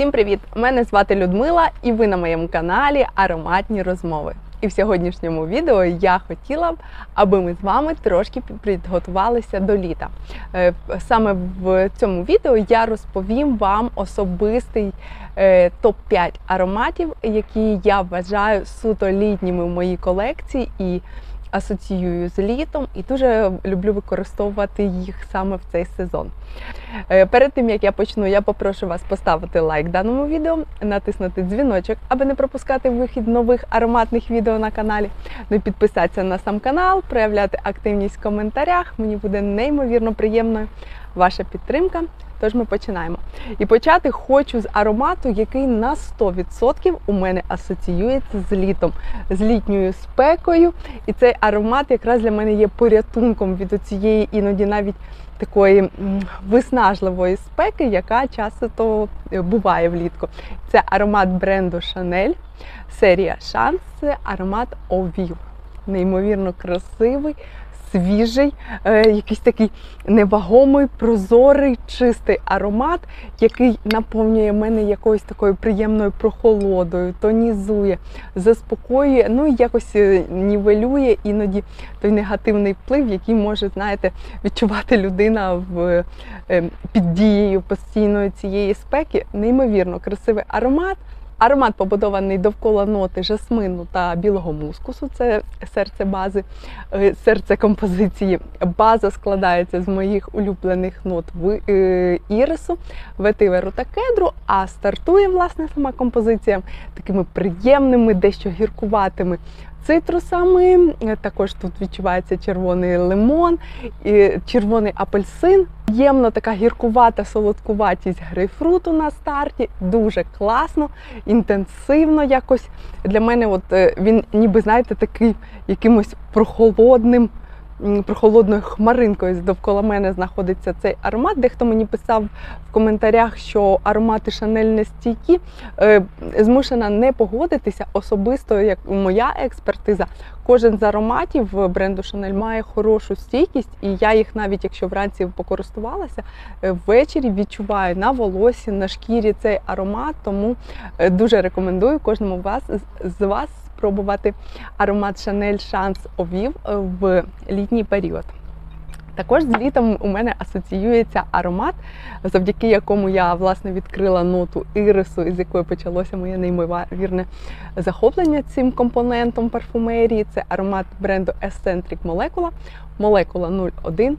Всім привіт! Мене звати Людмила, і ви на моєму каналі Ароматні розмови. І в сьогоднішньому відео я хотіла б, аби ми з вами трошки підготувалися до літа. Е, Саме в цьому відео я розповім вам особистий е, топ-5 ароматів, які я вважаю суто літніми в моїй колекції і асоціюю з літом, і дуже люблю використовувати їх саме в цей сезон. Е, Перед тим як я почну, я попрошу вас поставити лайк даному відео, натиснути дзвіночок, аби не пропускати вихід нових ароматних відео на каналі. Ну і підписатися на сам канал, проявляти активність в коментарях. Мені буде неймовірно приємною ваша підтримка. Тож ми починаємо. І почати хочу з аромату, який на 100% у мене асоціюється з літом, з літньою спекою. І цей аромат якраз для мене є порятунком від цієї іноді навіть такої виснажливої спеки, яка часто е, буває влітку. Це аромат бренду Chanel, серія це аромат Овів. Неймовірно красивий, свіжий, е, якийсь такий невагомий, прозорий, чистий аромат, який наповнює мене якоюсь такою приємною прохолодою, тонізує, заспокоює, ну і якось е, нівелює іноді той негативний вплив, який може, знаєте, відчувати людина в, е, під дією постійної цієї спеки. Неймовірно красивий аромат. Аромат побудований довкола ноти жасмину та білого мускусу. Це серце бази, е, серце композиції. База складається з моїх улюблених нот е, ірису, ветиверу та кедру. А стартує власне сама композиція такими приємними, дещо гіркуватими цитрусами. Е, Також тут відчувається червоний лимон, червоний апельсин. Ємно така гіркувата солодкуватість грейпфруту на старті. Дуже класно, інтенсивно якось. Для мене от е, він ніби, знаєте, такий якимось прохолодним. Прохолодною хмаринкою довкола мене знаходиться цей аромат. Дехто мені писав в коментарях, що аромати Шанель не стійкі. Е, Змушена не погодитися. Особисто, як моя експертиза, кожен з ароматів бренду Шанель має хорошу стійкість, і я їх навіть якщо вранці покористувалася, е, ввечері відчуваю на волосі, на шкірі цей аромат. Тому е, дуже рекомендую кожному вас з вас спробувати аромат Chanel Chance Овів в літній період. Також з літом у мене асоціюється аромат, завдяки якому я власне відкрила ноту ірису, із якої почалося моє неймовірне захоплення цим компонентом парфумерії. Це аромат бренду Eccentric Molecula, Molecula 01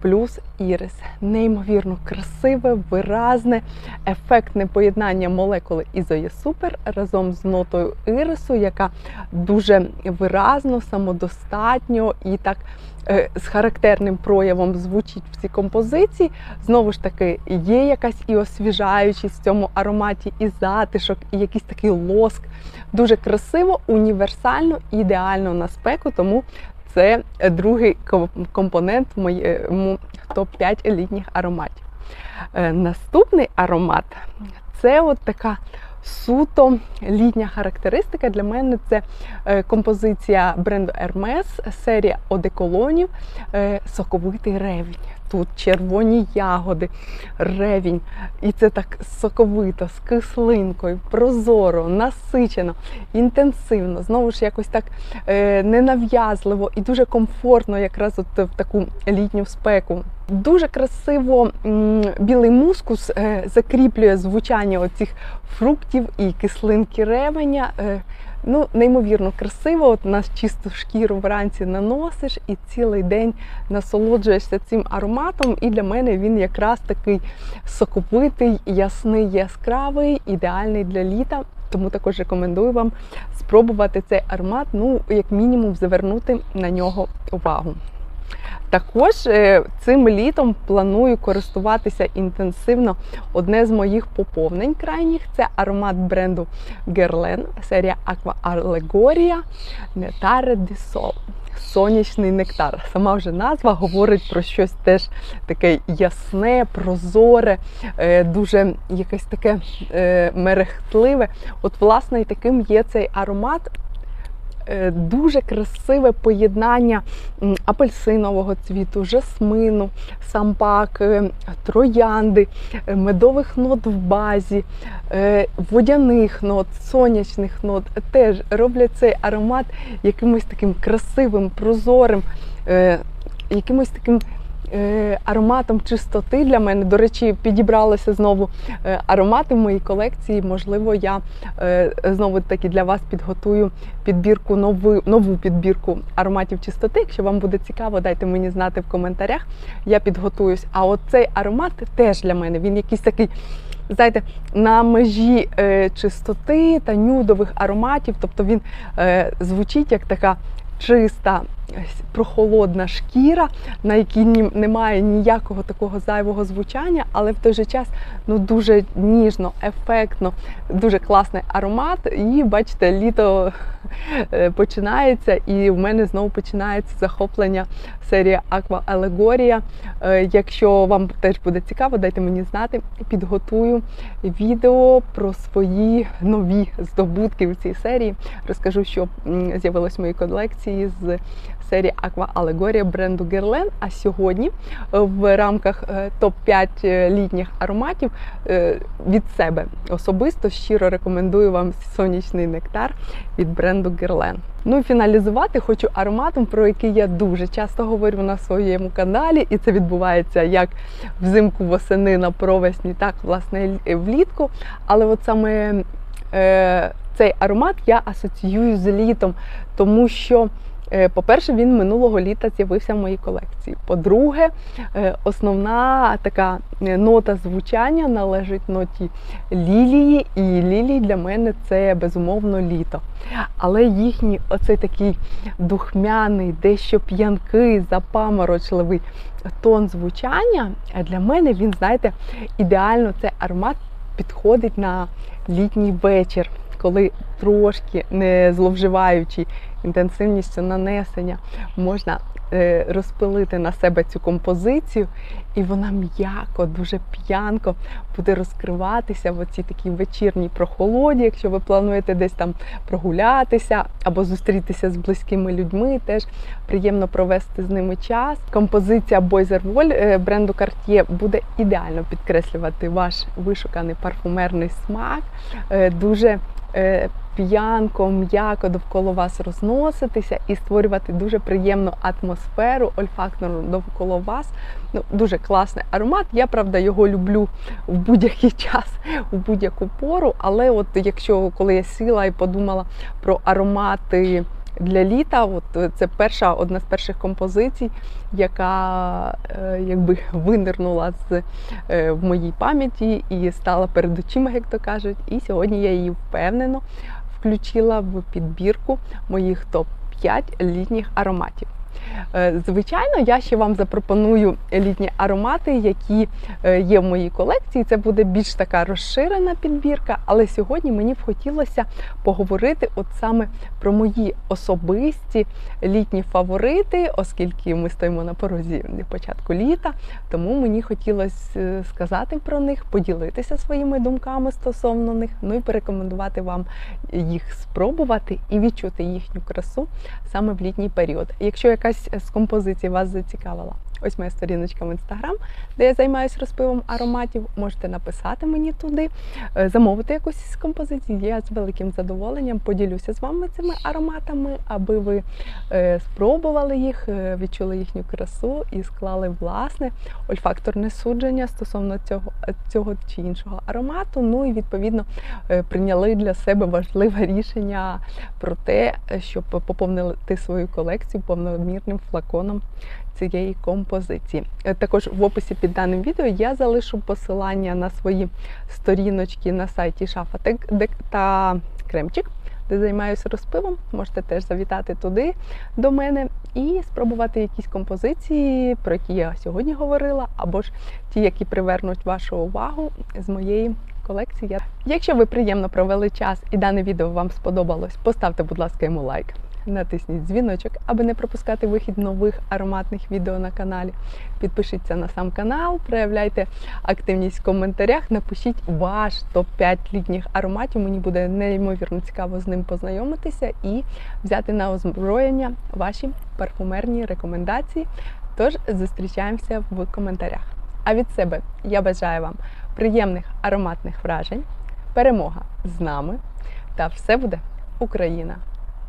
плюс ірис. Неймовірно красиве, виразне, ефектне поєднання молекули Ізоє Супер разом з нотою ірису, яка дуже виразно, самодостатньо і так е, з характерним проявом звучить в цій композиції. Знову ж таки, є якась і освіжаючість в цьому ароматі, і затишок, і якийсь такий лоск. Дуже красиво, універсально, ідеально на спеку, тому це другий компонент моєму топ-5 елітніх ароматів. Е, Наступний аромат це от така суто літня характеристика. Для мене це е, композиція бренду Hermes, серія одеколонів, е, соковитий ревінь. Тут червоні ягоди, ревінь. І це так соковито, з кислинкою, прозоро, насичено, інтенсивно, знову ж якось так е, ненав'язливо і дуже комфортно, якраз от в таку літню спеку. Дуже красиво білий мускус е, закріплює звучання оцих фруктів і кислинки ревеня. Ну, неймовірно красиво, от на чисту шкіру вранці наносиш і цілий день насолоджуєшся цим ароматом. І для мене він якраз такий соковитий, ясний, яскравий, ідеальний для літа. Тому також рекомендую вам спробувати цей аромат, ну, як мінімум, звернути на нього увагу. Також е, цим літом планую користуватися інтенсивно. Одне з моїх поповнень крайніх це аромат бренду Guerlain, серія Aqua Allegoria Netare di Sol. Сонячний нектар. Сама вже назва говорить про щось теж таке ясне, прозоре, е, дуже якесь таке е, мерехтливе. От, власне, і таким є цей аромат. Е, дуже красиве поєднання апельсинового цвіту, жасмину, сампак, е, троянди, е, медових нот в базі, водяних нот, сонячних нот. Теж роблять цей аромат якимось таким красивим, прозорим, якимось таким. Е, Ароматом чистоти для мене. До речі, підібралися знову е, аромати в моїй колекції. Можливо, я е, знову таки для вас підготую підбірку нову, нову підбірку ароматів чистоти. Якщо вам буде цікаво, дайте мені знати в коментарях. Я підготуюсь. А от цей аромат теж для мене. Він якийсь такий. Знаєте, на межі е, чистоти та нюдових ароматів, тобто він е, звучить як така чиста, прохолодна шкіра, на якій немає ніякого такого зайвого звучання, але в той же час ну дуже ніжно, ефектно, дуже класний аромат. І бачите, літо е, починається, і в мене знову починається захоплення серії Aqua Allegoria. Е, Якщо вам теж буде цікаво, дайте мені знати. Підготую відео про свої нові здобутки в цій серії. Розкажу, що з'явилось в моїй колекції з серії Allegoria бренду Guerlain. А сьогодні е, в рамках топ-5 літніх ароматів е, від себе особисто щиро рекомендую вам сонячний нектар від бренду Guerlain. Ну і фіналізувати хочу ароматом, про який я дуже часто говорю на своєму каналі, і це відбувається як взимку, восени на провесні, так власне влітку. Але от саме е, цей аромат я асоціюю з літом, тому що. Е, По-перше, він минулого літа з'явився в моїй колекції. По-друге, е, основна така е, нота звучання належить ноті лілії, і лілії для мене це безумовно літо. Але їхній оцей такий духмяний, дещо п'янкий, запаморочливий тон звучання для мене він, знаєте, ідеально цей аромат підходить на літній вечір, коли трошки не зловживаючи інтенсивністю нанесення, можна е, розпилити на себе цю композицію, і вона м'яко, дуже п'янко буде розкриватися в оцій такій вечірній прохолоді, якщо ви плануєте десь там прогулятися або зустрітися з близькими людьми, теж приємно провести з ними час. Композиція Wall е, бренду Cartier буде ідеально підкреслювати ваш вишуканий парфумерний смак. Е, Дуже е, п'янко, м'яко довкола вас розноситися і створювати дуже приємну атмосферу ольфактну довкола вас. Ну, дуже класний аромат. Я правда його люблю в будь-який час, в будь-яку пору. Але от якщо коли я сіла і подумала про аромати. Для літа, от це перша одна з перших композицій, яка е, якби винирнула з е, в моїй пам'яті і стала перед очима, як то кажуть. І сьогодні я її впевнено включила в підбірку моїх топ-5 літніх ароматів. Е, Звичайно, я ще вам запропоную літні аромати, які е, є в моїй колекції. Це буде більш така розширена підбірка, але сьогодні мені б хотілося поговорити от саме про мої особисті літні фаворити, оскільки ми стоїмо на порозі початку літа. Тому мені хотілося е, сказати про них, поділитися своїми думками стосовно них, ну і порекомендувати вам їх спробувати і відчути їхню красу саме в літній період. Якщо якась з композицій вас зацікавила, ось моя сторіночка в інстаграм, де я займаюся розпивом ароматів, можете написати мені туди, е, замовити якусь з композицій. Я з великим задоволенням поділюся з вами цими ароматами, аби ви е, спробували їх, е, відчули їхню красу і склали власне ольфакторне судження стосовно цього, цього чи іншого аромату. Ну і відповідно прийняли для себе важливе рішення про те, щоб поповнити свою колекцію повномірним флаконом цієї композиції. Е, Також в описі під даним відео я залишу посилання на свої сторіночки на сайті Шафа та Кремчик, де займаюся розпивом. Можете теж завітати туди до мене і спробувати якісь композиції, про які я сьогодні говорила, або ж ті, які привернуть вашу увагу з моєї колекції. Якщо ви приємно провели час і дане відео вам сподобалось, поставте, будь ласка, йому лайк. Натисніть дзвіночок, аби не пропускати вихід нових ароматних відео на каналі. Підпишіться на сам канал, проявляйте активність в коментарях, напишіть ваш топ-5 літніх ароматів. Мені буде неймовірно цікаво з ним познайомитися і взяти на озброєння ваші парфумерні рекомендації. Тож зустрічаємося в коментарях. А від себе я бажаю вам приємних ароматних вражень, перемога з нами та все буде Україна!